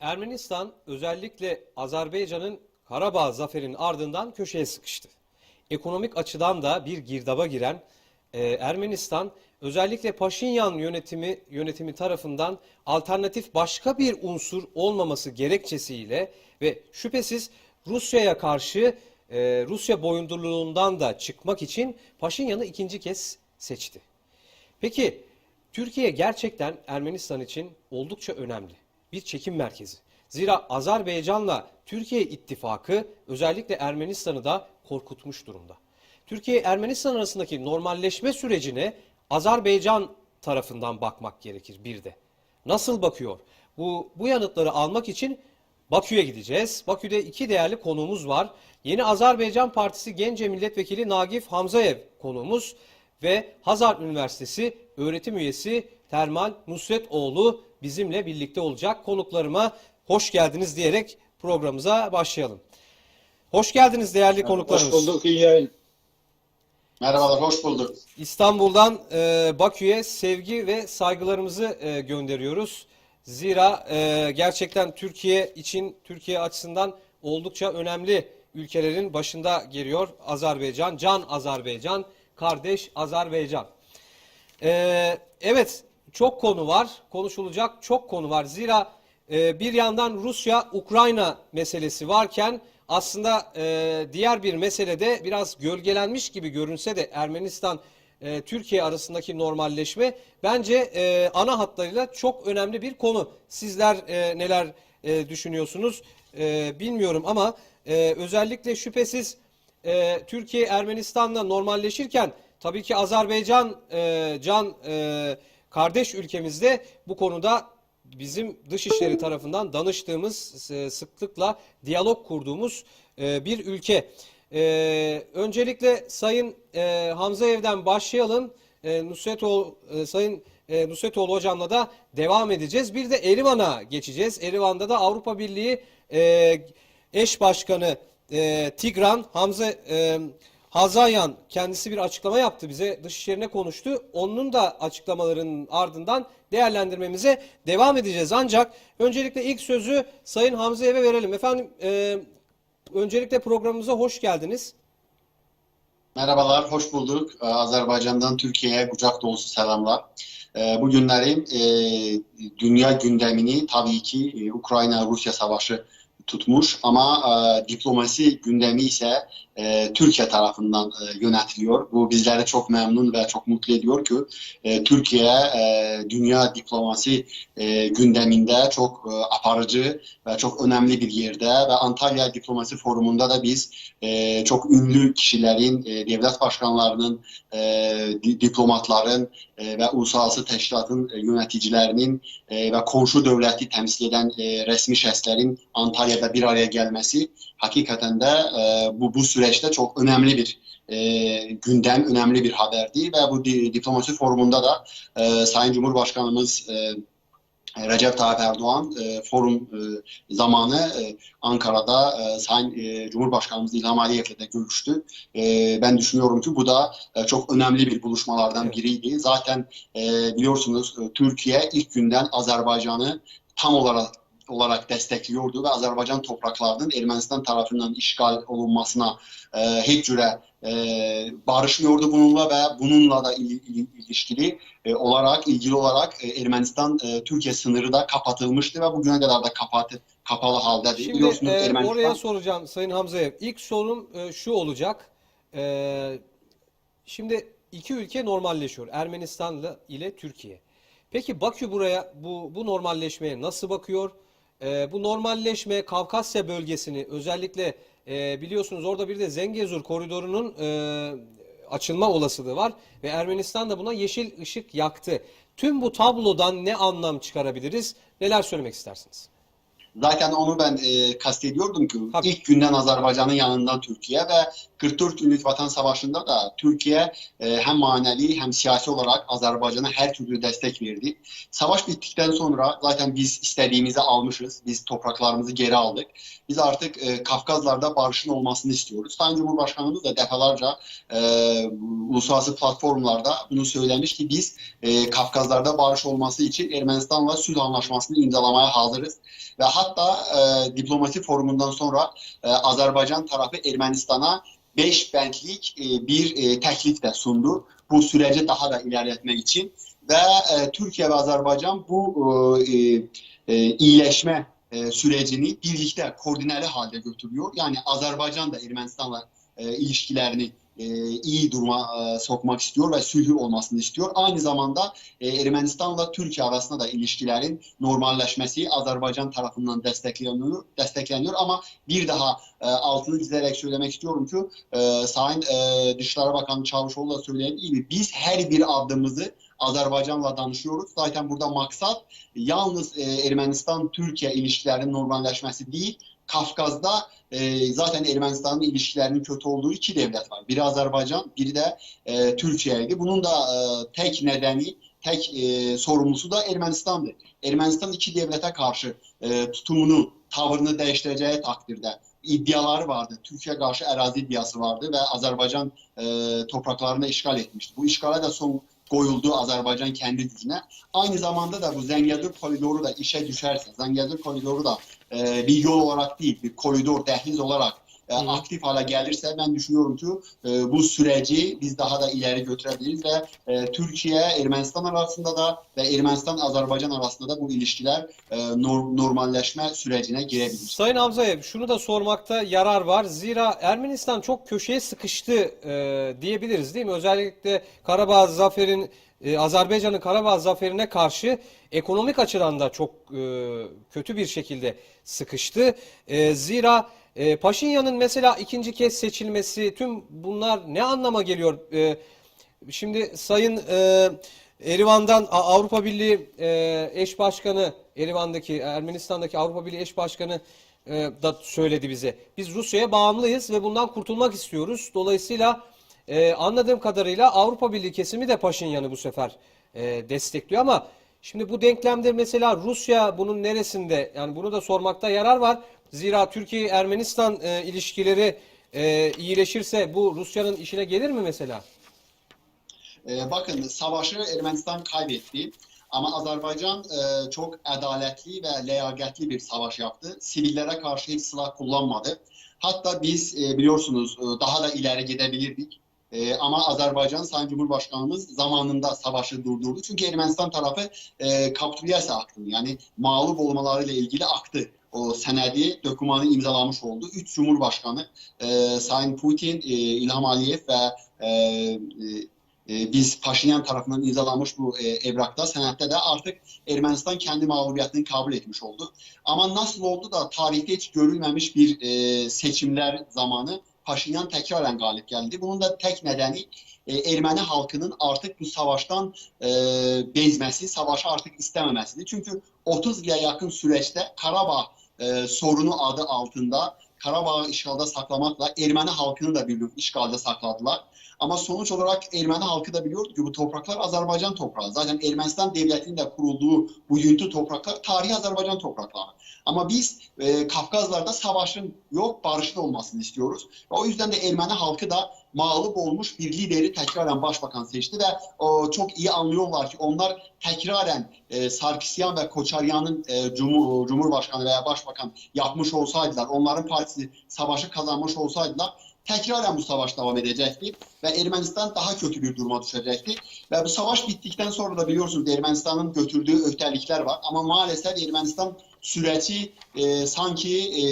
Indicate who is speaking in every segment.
Speaker 1: Ermenistan özellikle Azerbaycan'ın Karabağ zaferinin ardından köşeye sıkıştı. Ekonomik açıdan da bir girdaba giren e, Ermenistan özellikle Paşinyan yönetimi yönetimi tarafından alternatif başka bir unsur olmaması gerekçesiyle ve şüphesiz Rusya'ya karşı e, Rusya boyundurluğundan da çıkmak için Paşinyan'ı ikinci kez seçti. Peki Türkiye gerçekten Ermenistan için oldukça önemli. Bir çekim merkezi. Zira Azerbaycan'la Türkiye ittifakı özellikle Ermenistan'ı da korkutmuş durumda. Türkiye Ermenistan arasındaki normalleşme sürecine Azerbaycan tarafından bakmak gerekir bir de. Nasıl bakıyor? Bu, bu yanıtları almak için Bakü'ye gideceğiz. Bakü'de iki değerli konuğumuz var. Yeni Azerbaycan Partisi Gence Milletvekili Nagif Hamzayev konuğumuz ve Hazar Üniversitesi öğretim üyesi Termal Nusretoğlu bizimle birlikte olacak. Konuklarıma hoş geldiniz diyerek programımıza başlayalım. Hoş geldiniz değerli konuklarımız.
Speaker 2: Hoş bulduk, iyi yayın.
Speaker 3: Merhabalar, hoş bulduk.
Speaker 1: İstanbul'dan e, Bakü'ye sevgi ve saygılarımızı e, gönderiyoruz. Zira e, gerçekten Türkiye için, Türkiye açısından oldukça önemli ülkelerin başında geliyor Azerbaycan, Can Azerbaycan, kardeş Azerbaycan. E, evet, çok konu var, konuşulacak çok konu var. Zira e, bir yandan Rusya-Ukrayna meselesi varken aslında e, diğer bir meselede biraz gölgelenmiş gibi görünse de Ermenistan e, Türkiye arasındaki normalleşme bence e, ana hatlarıyla çok önemli bir konu. Sizler e, neler e, düşünüyorsunuz e, bilmiyorum ama e, özellikle şüphesiz e, Türkiye Ermenistan'la normalleşirken tabii ki Azerbaycan e, can e, kardeş ülkemizde bu konuda bizim dışişleri tarafından danıştığımız sıklıkla diyalog kurduğumuz e, bir ülke. E, öncelikle Sayın e, Hamza Ev'den başlayalım. Nusretoğlu, Sayın Nusretoğlu hocamla da devam edeceğiz. Bir de Erivan'a geçeceğiz. Erivan'da da Avrupa Birliği eş başkanı Tigran Hamza Hazayan kendisi bir açıklama yaptı bize dışişlerine konuştu. Onun da açıklamalarının ardından değerlendirmemize devam edeceğiz. Ancak öncelikle ilk sözü Sayın Hamza verelim. Efendim e, öncelikle programımıza hoş geldiniz.
Speaker 3: Merhabalar, hoş bulduk. Ee, Azerbaycan'dan Türkiye'ye kucak dolusu selamlar. Ee, Bu günlerin e, dünya gündemini tabii ki e, Ukrayna-Rusya savaşı tutmuş ama e, diplomasi gündemi ise e, Türkiye tarafından e, yönetiliyor. Bu bizleri çok memnun ve çok mutlu ediyor ki e, Türkiye e, dünya diplomasi e, gündeminde çok e, aparıcı ve çok önemli bir yerde ve Antalya Diplomasi Forumu'nda da biz e, çok ünlü kişilerin, e, devlet başkanlarının, e, di- diplomatların e, ve uluslararası teşkilatın e, yöneticilerinin e, ve komşu devleti temsil eden e, resmi şəxslərin Antalya'da bir araya gelmesi hakikaten de e, bu bu süreçte çok önemli bir e, gündem, önemli bir haberdi ve bu di- diplomasi forumunda da e, Sayın Cumhurbaşkanımız e, Recep Tayyip Erdoğan e, forum e, zamanı e, Ankara'da e, Sayın e, Cumhurbaşkanımız İlham Aliyev'le de görüştü. E, ben düşünüyorum ki bu da e, çok önemli bir buluşmalardan biriydi. Zaten e, biliyorsunuz e, Türkiye ilk günden Azerbaycan'ı tam olarak olarak destekliyordu ve Azerbaycan topraklarının Ermənistan tarafından işgal olunmasına e, heç cürə e, barışmıyordu bununla ve bununla da il- il- ilişkili e, olarak ilgili olarak e, Ermənistan e, Türkiye sınırı da kapatılmıştı ve bugüne kadar da kapatı kapalı haldedir.
Speaker 1: Şimdi
Speaker 3: Biliyorsunuz
Speaker 1: e,
Speaker 3: Ermənistan
Speaker 1: oraya soracağım Sayın Hamza Ev. İlk sorum e, şu olacak. E, şimdi iki ülke normalleşiyor. Ermenistan'la ile Türkiye. Peki Bakü buraya bu bu normalleşmeye nasıl bakıyor? E, bu normalleşme Kafkasya bölgesini özellikle e, biliyorsunuz orada bir de Zengezur koridorunun e, açılma olasılığı var ve Ermenistan da buna yeşil ışık yaktı. Tüm bu tablodan ne anlam çıkarabiliriz? Neler söylemek istersiniz?
Speaker 3: Zaten onu ben e, kastediyordum ki
Speaker 1: Tabii.
Speaker 3: ilk günden Azerbaycan'ın yanından Türkiye ve 44 günlük Vatan Savaşı'nda da Türkiye e, hem manevi hem siyasi olarak Azerbaycan'a her türlü destek verdi. Savaş bittikten sonra zaten biz istediğimizi almışız. Biz topraklarımızı geri aldık. Biz artık e, Kafkazlar'da barışın olmasını istiyoruz. Sayın Cumhurbaşkanımız da defalarca e, uluslararası platformlarda bunu söylemiş ki biz e, Kafkazlar'da barış olması için Ermenistan'la sülh anlaşmasını imzalamaya hazırız. Ve hatta Hatta e, diplomasi forumundan sonra e, Azerbaycan tarafı Ermenistan'a 5 bentlik e, bir e, teklif de sundu. Bu süreci daha da ilerletmek için ve e, Türkiye ve Azerbaycan bu e, e, iyileşme e, sürecini birlikte koordineli halde götürüyor. Yani Azerbaycan da Ermenistan'la e, ilişkilerini e, iyi duruma e, sokmak istiyor ve sülhü olmasını istiyor. Aynı zamanda e, Ermenistan'la Türkiye arasında da ilişkilerin normalleşmesi Azerbaycan tarafından destekleniyor, destekleniyor. Ama bir daha e, altını çizerek söylemek istiyorum ki e, Sayın e, Dışişleri Bakanı Çavuşoğlu da söylediği gibi biz her bir adımımızı Azerbaycan'la danışıyoruz. Zaten burada maksat yalnız e, Ermenistan-Türkiye ilişkilerinin normalleşmesi değil, Kafkaz'da e, zaten Ermenistan'ın ilişkilerinin kötü olduğu iki devlet var. Biri Azerbaycan, biri de e, Türkiye'ydi. Bunun da e, tek nedeni, tek e, sorumlusu da Ermenistan'dı. Ermenistan iki devlete karşı e, tutumunu, tavrını değiştireceği takdirde iddiaları vardı. Türkiye karşı arazi iddiası vardı ve Azerbaycan e, topraklarını işgal etmişti. Bu işgale de son koyuldu Azerbaycan kendi gücüne. Aynı zamanda da bu Zengezur koridoru da işe düşerse, Zengezur koridoru da e, bir yol olarak değil, bir koridor, dehliz olarak e, aktif hale gelirse ben düşünüyorum ki e, bu süreci biz daha da ileri götürebiliriz ve e, Türkiye, Ermenistan arasında da ve Ermenistan, Azerbaycan arasında da bu ilişkiler e, nor- normalleşme sürecine girebilir.
Speaker 1: Sayın Hamza'ya şunu da sormakta yarar var. Zira Ermenistan çok köşeye sıkıştı e, diyebiliriz değil mi? Özellikle Karabağ zaferin e, Azerbaycan'ın Karabağ zaferine karşı ekonomik açıdan da çok e, kötü bir şekilde sıkıştı. E, zira e, Paşinyan'ın mesela ikinci kez seçilmesi tüm bunlar ne anlama geliyor? E, Şimdi Sayın e, Erivan'dan Avrupa Birliği e, eş başkanı Erivan'daki Ermenistan'daki Avrupa Birliği eş başkanı e, da söyledi bize. Biz Rusya'ya bağımlıyız ve bundan kurtulmak istiyoruz. Dolayısıyla e, anladığım kadarıyla Avrupa Birliği kesimi de Paşinyan'ı bu sefer e, destekliyor ama şimdi bu denklemde mesela Rusya bunun neresinde? Yani bunu da sormakta yarar var. Zira Türkiye-Ermenistan e, ilişkileri e, iyileşirse bu Rusya'nın işine gelir mi mesela?
Speaker 3: E, bakın savaşı Ermenistan kaybetti. Ama Azerbaycan e, çok adaletli ve liyakatli bir savaş yaptı. Sivillere karşı hiç silah kullanmadı. Hatta biz e, biliyorsunuz e, daha da ileri gidebilirdik. E, ama Azerbaycan Sayın Cumhurbaşkanımız zamanında savaşı durdurdu. Çünkü Ermenistan tarafı e, kapitülyasiya aktını yani mağlup olmalarıyla ilgili aktı. O senedi, dokümanı imzalamış oldu. Üç Cumhurbaşkanı e, Sayın Putin, e, İlham Aliyev ve e, e, e, biz Paşinyan tarafından imzalanmış bu e, evrakta, senette de artık Ermenistan kendi mağlubiyetini kabul etmiş oldu. Ama nasıl oldu da tarihte hiç görülmemiş bir e, seçimler zamanı Paşinyan tekraren galip geldi. Bunun da tek nedeni e, Ermeni halkının artık bu savaştan e, bezmesi, savaşı artık istememesidir. Çünkü 30 yıla yakın süreçte Karabağ e, sorunu adı altında Karabağ'ı işgalde saklamakla Ermeni halkını da bir işgalde sakladılar. Ama sonuç olarak Ermeni halkı da biliyordu ki bu topraklar Azerbaycan toprağı. Zaten Ermenistan devletinin de kurulduğu bugünkü topraklar tarihi Azerbaycan toprakları. Ama biz e, Kafkazlarda savaşın yok barışın olmasını istiyoruz. Ve o yüzden de Ermeni halkı da mağlup olmuş bir lideri tekraren başbakan seçti ve o, çok iyi anlıyorlar ki onlar tekraren e, Sarkisyan ve Koçaryan'ın e, Cumhur, Cumhurbaşkanı veya Başbakan yapmış olsaydılar, onların partisi savaşı kazanmış olsaydılar tekraren bu savaş devam edecekti ve Ermenistan daha kötü bir duruma düşecekti. Ve bu savaş bittikten sonra da biliyorsunuz Ermenistan'ın götürdüğü öhtelikler var ama maalesef Ermenistan süreci e, sanki e,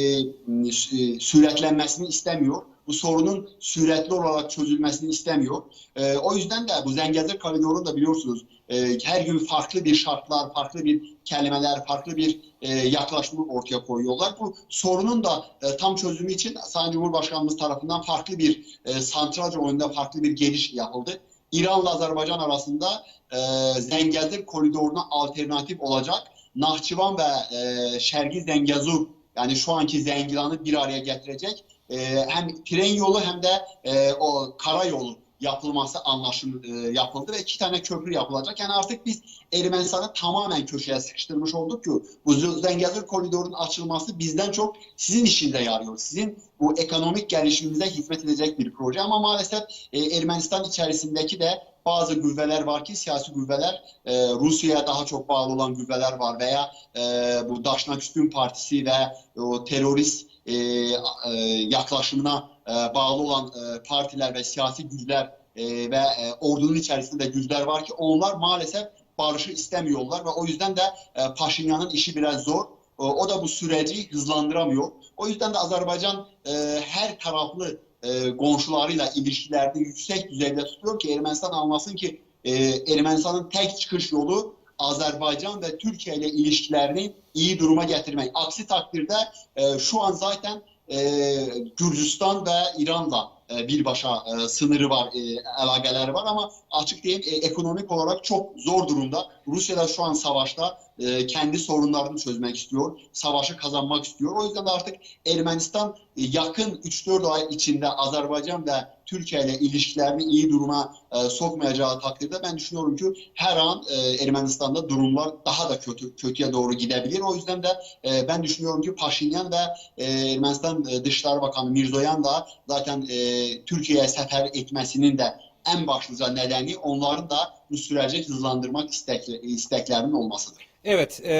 Speaker 3: e, süretlenmesini istemiyor. Bu sorunun süretli olarak çözülmesini istemiyor. E, o yüzden de bu Zengezur koridoru da biliyorsunuz e, her gün farklı bir şartlar, farklı bir kelimeler, farklı bir e, yaklaşımı ortaya koyuyorlar. Bu sorunun da e, tam çözümü için Sayın Cumhurbaşkanımız tarafından farklı bir e, santralca oyunda farklı bir geliş yapıldı. İran'la Azerbaycan arasında e, Zengezur koridoruna alternatif olacak Nahçıvan ve e, Şergi Zengezur yani şu anki Zengilan'ı bir araya getirecek e, hem tren yolu hem de e, o karayolu yapılması anlaşım e, yapıldı ve iki tane köprü yapılacak. Yani artık biz Ermenistan'ı tamamen köşeye sıkıştırmış olduk ki bu Zengezur koridorunun açılması bizden çok sizin işinde yarıyor. Sizin bu ekonomik gelişimimize hizmet edecek bir proje ama maalesef e, Ermenistan içerisindeki de bazı qüvvələr var ki, siyasi qüvvələr e, Rusiyaya daha çox bağlı olan qüvvələr var və ya e, bu Daşnaküstün partisi və o terrorist e, e, yaklaşımına e, bağlı olan e, partiler ve siyasi güçler e, ve e, ordunun içerisinde de güçler var ki onlar maalesef barışı istemiyorlar ve o yüzden de e, Paşinyan'ın işi biraz zor. O, o da bu süreci hızlandıramıyor. O yüzden de Azerbaycan e, her taraflı e, komşularıyla ilişkilerini yüksek düzeyde tutuyor ki Ermenistan anlasın ki e, Ermenistan'ın tek çıkış yolu Azerbaycan ve Türkiye ile ilişkilerini iyi duruma getirmek. Aksi takdirde e, şu an zaten e, Gürcistan ve İran'la e, birbaşa e, sınırı var, e, var ama açık diyeyim e, ekonomik olarak çok zor durumda. Rusya da şu an savaşta e, kendi sorunlarını çözmek istiyor, savaşı kazanmak istiyor. O yüzden de artık Ermenistan e, yakın 3-4 ay içinde Azerbaycan ve Türkiye ile ilişkilerini iyi duruma e, sokmayacağı takdirde ben düşünüyorum ki her an e, Ermenistan'da durumlar daha da kötü kötüye doğru gidebilir. O yüzden de e, ben düşünüyorum ki Paşinyan ve e, Ermenistan e, Dışişleri Bakanı Mirzoyan da zaten e, Türkiye'ye sefer etmesinin de en başlıca nedeni onların da bu süreci hızlandırmak istekli, isteklerinin olmasıdır.
Speaker 1: Evet, e,